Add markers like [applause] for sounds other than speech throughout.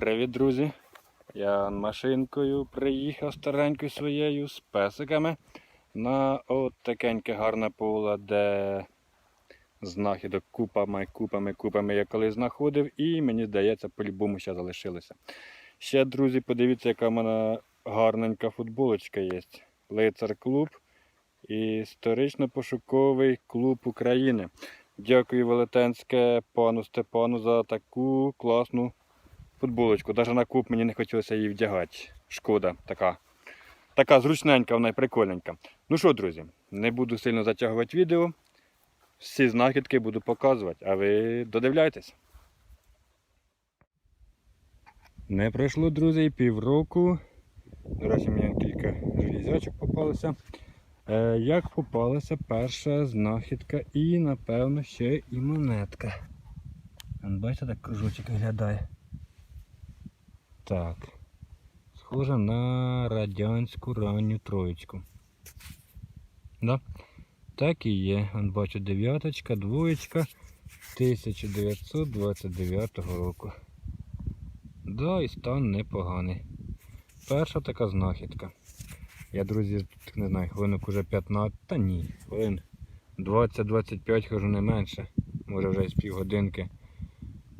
Привіт, друзі! Я машинкою приїхав старенькою своєю з песиками на от такеньке гарне поле, де знахідок купами, купами, купами я колись знаходив, і мені здається, по-любому ще залишилося. Ще, друзі, подивіться, яка в мене гарненька футболочка є. Лицар клуб історично-пошуковий клуб України. Дякую велетенське пану Степану за таку класну футболочку. Навіть на куб мені не хотілося її вдягати. Шкода така. Така зручненька, вона й прикольненька. Ну що, друзі, не буду сильно затягувати відео. Всі знахідки буду показувати, а ви додивляйтесь. Не пройшло, друзі, і півроку. До речі, мені кілька железячок попалося. Е, як попалася перша знахідка і, напевно, ще і монетка. Бачите, так кружочок виглядає. Так. Схоже на радянську ранню троєчку. Да? Так і є. Вон бачу дев'яточка, двоєчка 1929 року. Да, і стан непоганий. Перша така знахідка. Я, друзі, не знаю, хвилинок уже 15, та ні, хвилин 20-25 хожу не менше. Може вже з півгодинки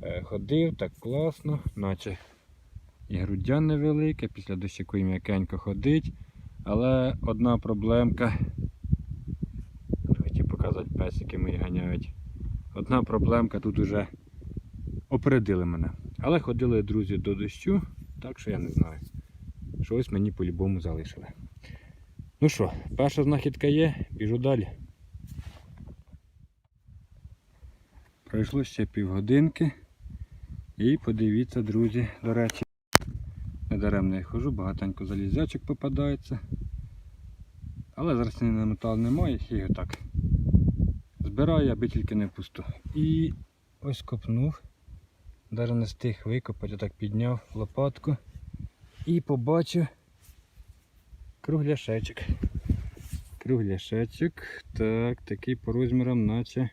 Е, ходив, так класно, наче і грудя невелике, після дощику і м'якенько ходить. Але одна проблемка. Хотів показати песики мої ганяють. Одна проблемка тут уже опередили мене. Але ходили друзі до дощу, так що я не знаю. Щось мені по-любому залишили. Ну що, перша знахідка є, біжу далі. Пройшло ще півгодинки. І подивіться, друзі, до речі, недаремно я хожу, багатенько залізячок попадається. Але зараз на метал немає, я його так збираю, аби тільки не пусто. І ось копнув, навіть не встиг викопати, так підняв лопатку і побачив кругляшечок. Кругляшечок. Так, такий по розмірам, наче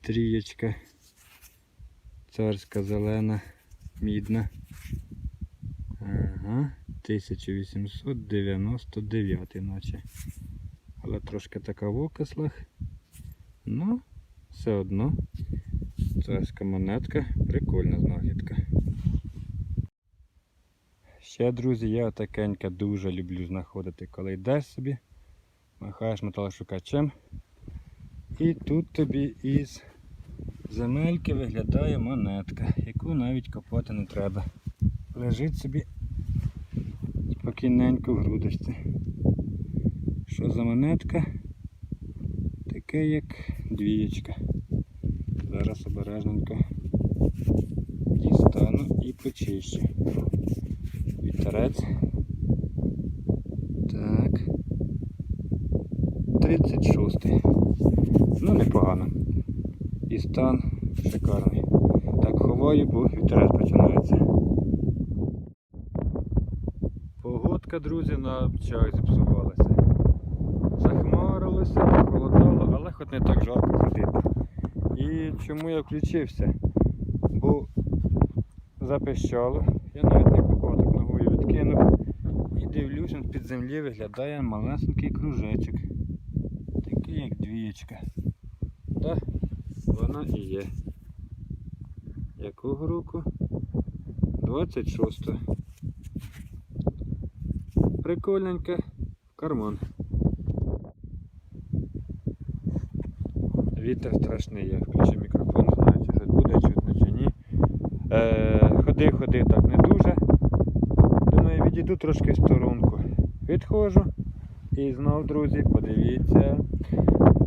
трієчка. Царська зелена, мідна. Ага, 1899 наче. Але трошки така в окислах. Ну, все одно. Царська монетка, прикольна знахідка. Ще, друзі, я такенька дуже люблю знаходити, коли йдеш собі, махаєш металошукачем. І тут тобі із земельки виглядає монетка, яку навіть копати не треба. Лежить собі спокійненько в грудочці. Що за монетка? Таке як двієчка. Зараз обережненько дістану і почищу. Вітерець. Так. 36. Ну, непогано. І стан шикарний. Так ховаю, бо вітерець починається. Погодка, друзі, на чай зіпсувалася. Захмарилося, холодало, але хоч не так жарко ходити. І чому я включився? Бо запищало, я навіть не купав, так ногою відкинув. І дивлюсь, він з-під землі виглядає малесенький кружечок. Такий як двієчка. Так, вона і є. Якого року? 26. Прикольненька в карман. Вітер страшний, я включив мікрофон, не знаю, чи щось буде, чутно чи ні. Е, ходив, ходив так не дуже. Думаю, відійду трошки в сторонку. Відходжу. І знов, друзі, подивіться.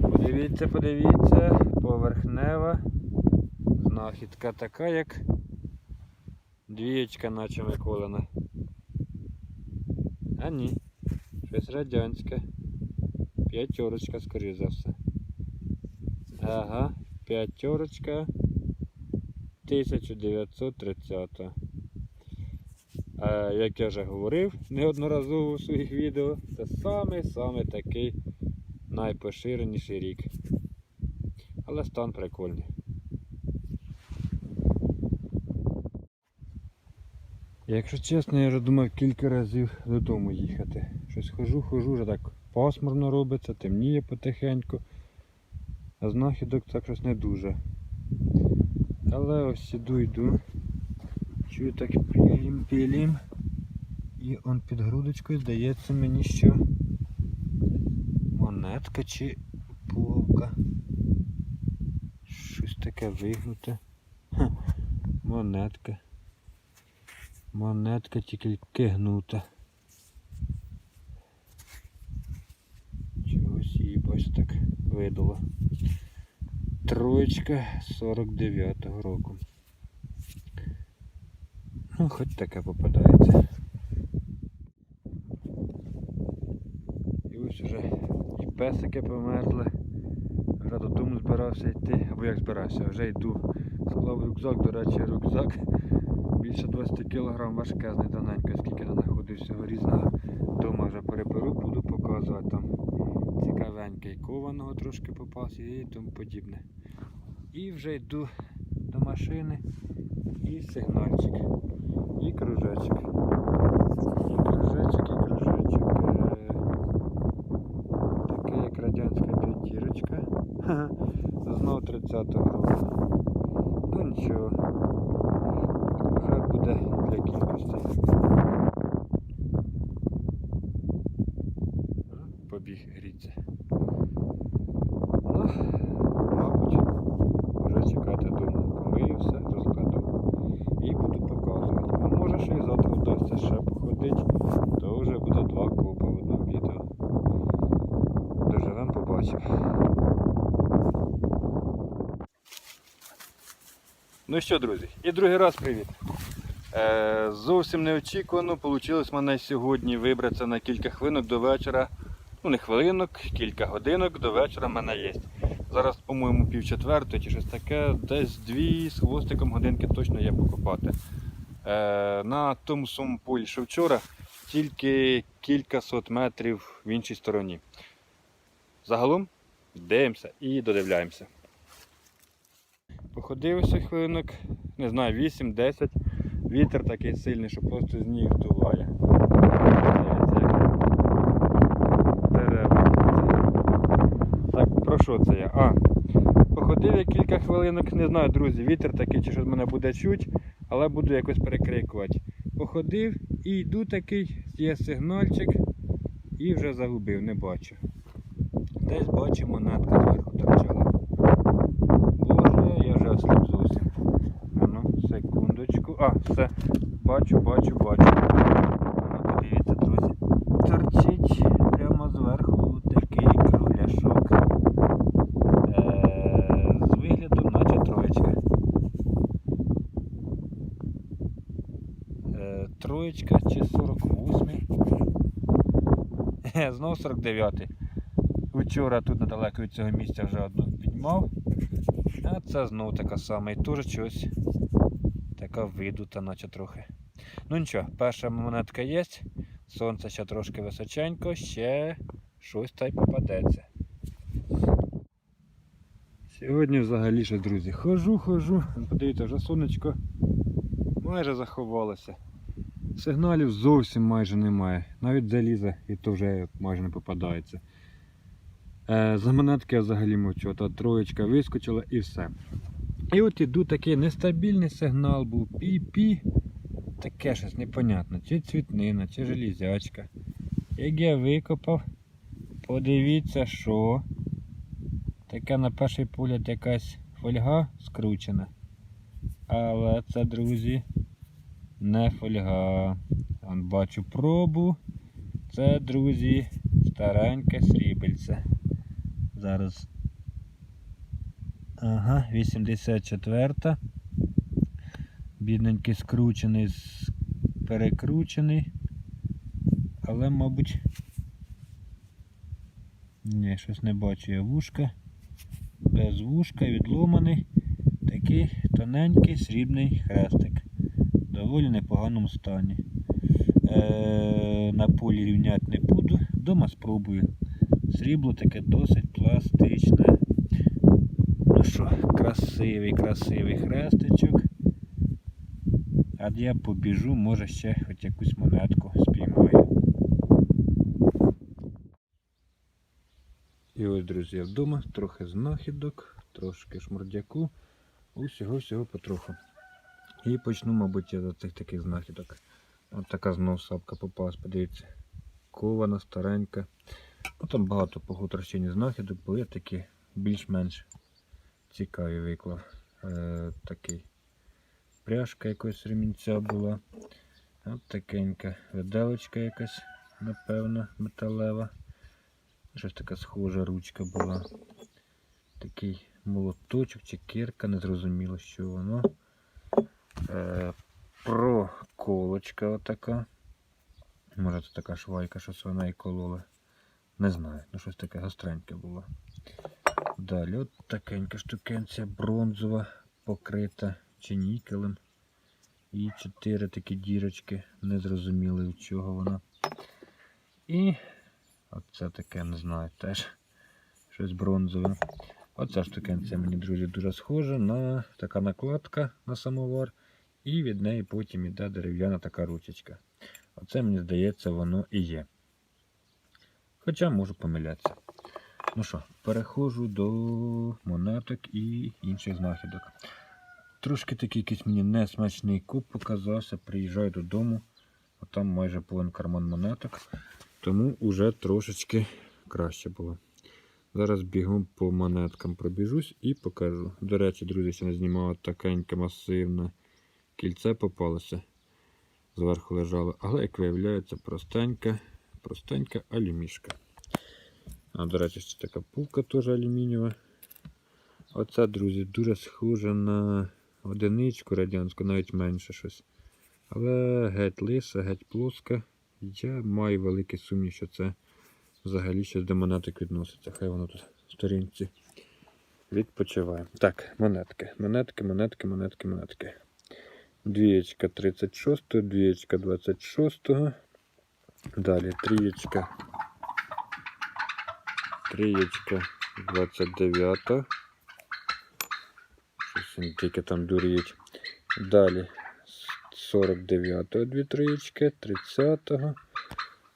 Подивіться, подивіться, поверхнева знахідка така, як двієчка наче виколена. А ні, щось радянське. П'ятерочка, скоріш за все. Ага, п'ятерочка 1930. Е, як я вже говорив неодноразово в своїх відео, це саме-саме такий найпоширеніший рік. Але стан прикольний. Якщо чесно, я вже думав кілька разів додому їхати. Щось хожу, хожу, вже так пасмурно робиться, темніє потихеньку. А знахідок так щось не дуже. Але ось іду, йду. Чую так пілім, пілім. І он під грудочкою здається мені, що монетка чи пловка. Щось таке вигнуте. Ха, монетка. Монетка тільки гнута. Чогось її бач так видало. Троєчка 49-го року. Ну, хоч таке попадається. І ось уже і песики померзли. Вже додому збирався йти, або як збирався, вже йду. Склав рюкзак, до речі, рюкзак більше 20 кг важкезний тоненько, скільки не знаходив всього різного. Дома вже переберу, буду показувати там цікавенький кованого трошки попався і тому подібне. І вже йду до машини і сигнальчик, і кружечок. І кружечок, і кружечок. Е, Такий як радянська п'ятірочка. [laughs] Ха-ха. 30-го року. Ну нічого. Буде для кількості. Побіг гріться. Ну, мабуть, вже чекати вдома. Помию все, розкладу і буду показувати. А може ще і завтра вдасться ще походити, то вже буде два копа в одному відео. Доживем, побачимо. Ну що, друзі, і другий раз привіт. Е, зовсім неочікувано вийшло мене сьогодні вибратися на кілька хвилинок до вечора. Ну, не хвилинок, кілька годинок до вечора в мене є. Зараз, по-моєму, пів четвертої чи щось таке, десь дві з хвостиком годинки точно є покопати. Е, на тому самому полі, що вчора, тільки кілька сот метрів в іншій стороні. Загалом дивимося і додивляємося. Походився хвилинок, не знаю, 8-10. Вітер такий сильний, що просто з ніг як дерева. Так, про що це я? А, походив я кілька хвилинок, не знаю, друзі, вітер такий, чи щось мене буде чуть, але буду якось перекрикувати. Походив і йду такий, є сигнальчик і вже загубив, не бачу. Десь бачу монетка зверху торчала. Боже, я вже осліп зовсім. А ну, секундочку. А, все. Бачу, бачу, бачу. Ну, подивіться, друзі. Торчить прямо зверху такий кругляшок. Е, з вигляду наче троєчка. Е, троєчка чи 48. Знову 49. Вчора тут недалеко від цього місця вже одну піднімав. А це знову така сама. І теж щось така видута, наче трохи. Ну нічого, перша монетка є. Сонце ще трошки височенько, ще щось та й попадеться. Сьогодні взагалі ще, друзі, хожу, хожу. Подивіться, вже сонечко майже заховалося. Сигналів зовсім майже немає. Навіть заліза і то вже майже не попадається. Е, за монетки я взагалі мовчу. Та троєчка вискочила і все. І от іду такий нестабільний сигнал був. Пі-пі. Таке щось непонятне. Чи цвітнина, чи железячка. Як я викопав, подивіться, що. Таке на перший погляд якась фольга скручена. Але це, друзі, не фольга. Вон бачу пробу. Це, друзі, стареньке срібельце. Зараз. Ага, 84. Бідненький скручений, перекручений. Але, мабуть. Ні, щось не бачу я вушка. Без вушка, відломаний. Такий тоненький срібний хрестик. Доволі непоганому стані. Е, на полі рівняти не буду. Вдома спробую. Срібло таке досить пластичне. Що, красивий, красивий хрестичок. А я побіжу, може ще хоч якусь монетку спіймаю. І ось, друзі, вдома, трохи знахідок, трошки шмурдяку, усього-всього потроху. І почну, мабуть, за цих таких знахідок. От така знов сапка попалась, подивіться. Кована, старенька. Ну, там багато по хуторщині знахідок, бо я такі більш-менш цікаві виклав. Е, такий. Пряжка якогось ремінця була. От такенька виделочка якась, напевно, металева. Щось така схожа ручка була. Такий молоточок чи кирка, не зрозуміло, що воно. Е, проколочка отака. Може це така швайка, що вона і колола. Не знаю, ну щось таке гостреньке було. Далі от такенька штукенця бронзова, покрита чи нікелем. І чотири такі дірочки, не зрозуміли від чого вона. І оце таке, не знаю, теж щось бронзове. Оця штукенця мені, друзі, дуже схожа на така накладка на самовар. І від неї потім іде дерев'яна така ручечка. Оце, мені здається, воно і є. Хоча можу помилятися. Ну що, переходжу до монеток і інших знахідок. Трошки такий якийсь мені несмачний куб показався. Приїжджаю додому, а там майже повен карман монеток. Тому вже трошечки краще було. Зараз бігом по монеткам пробіжусь і покажу. До речі, друзі, ще не знімав такеньке масивне кільце попалося. Зверху лежало, але, як виявляється, простенька, простенька алюмішка. А, до речі, ще така пулка теж алюмінієва. Оце, друзі, дуже схоже на одиничку радянську, навіть менше щось. Але геть лиса, геть плоска. Я маю великий сумнів, що це взагалі щось до монеток відноситься. Хай воно тут в сторінці відпочиває. Так, монетки. Монетки, монетки, монетки, монетки. Двієчка 36, двієчка 26. Далі трієчка. Трієчка 29. Щось тільки там дуріють. Далі 49-го дві троєчки, 30-го.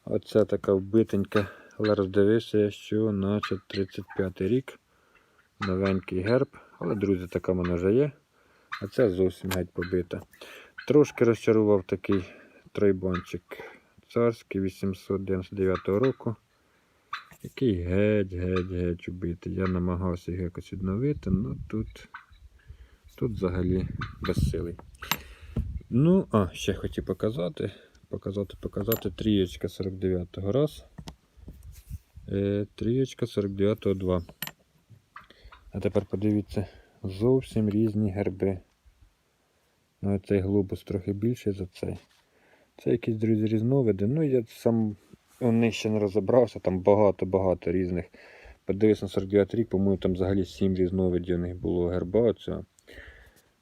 Оця така вбитенька, але роздивився що наче 35-й рік. Новенький герб. Але, друзі, така вона вже є. А ця зовсім геть побита. Трошки розчарував такий тройбанчик царський 899 року. Який геть-геть-геть убитий. Я намагався його якось відновити, але тут, тут взагалі безсилий. Ну, а, ще хотів показати. Показати, показати. Трієчка 49-го раз. Е, трієчка 49 2. А тепер подивіться, зовсім різні герби. Ну, цей глобус трохи більший за цей. Це якісь, друзі, різновиди. Ну, я сам них ще не розібрався, там багато-багато різних. Подивився на 49 рік, по-моєму, там взагалі 7 різновидів у них було герба. Цього.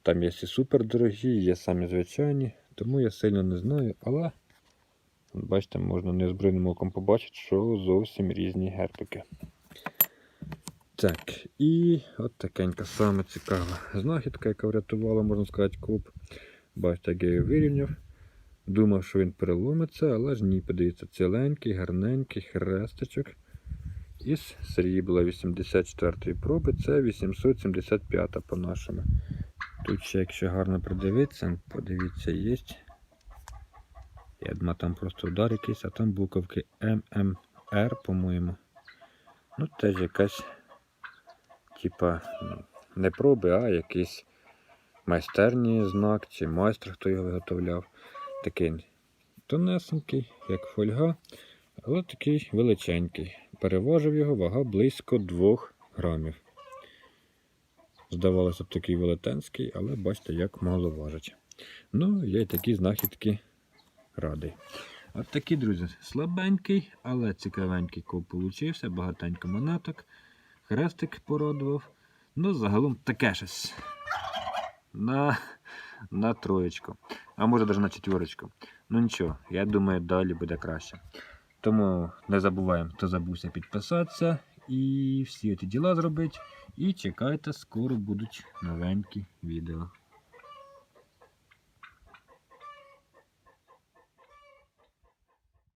Там є і супер дорогі, є самі звичайні, тому я сильно не знаю, але бачите, можна неозброєним оком побачити, що зовсім різні гербики. Так, і от такенька саме цікава знахідка, яка врятувала, можна сказати, коп. Бачите, як я її вирівняв. Думав, що він переломиться, але ж ні, подивіться, ціленький, гарненький хрестичок із срібла 84-ї проби, це 875 по нашому. Тут ще, якщо гарно придивитися, подивіться, є. Я думаю, там просто удар якийсь, а там буковки ММР, по-моєму. Ну, теж якась, типа, не проби, а якийсь майстерні знак чи майстер, хто його виготовляв. Такий тонесенький, як фольга, але такий величенький. Переважив його вага близько 2 грамів. Здавалося б, такий велетенський, але бачите, як мало важить. Ну, я й такі знахідки радий. От такі, друзі, слабенький, але цікавенький коп получився, багатенько монеток. Хрестик порадував. Ну, загалом таке щось. На, на троєчку. А може навіть на четверочку. Ну нічого, я думаю, далі буде краще. Тому не забуваємо, хто забувся підписатися і всі ці діла зробити. І чекайте, скоро будуть новенькі відео.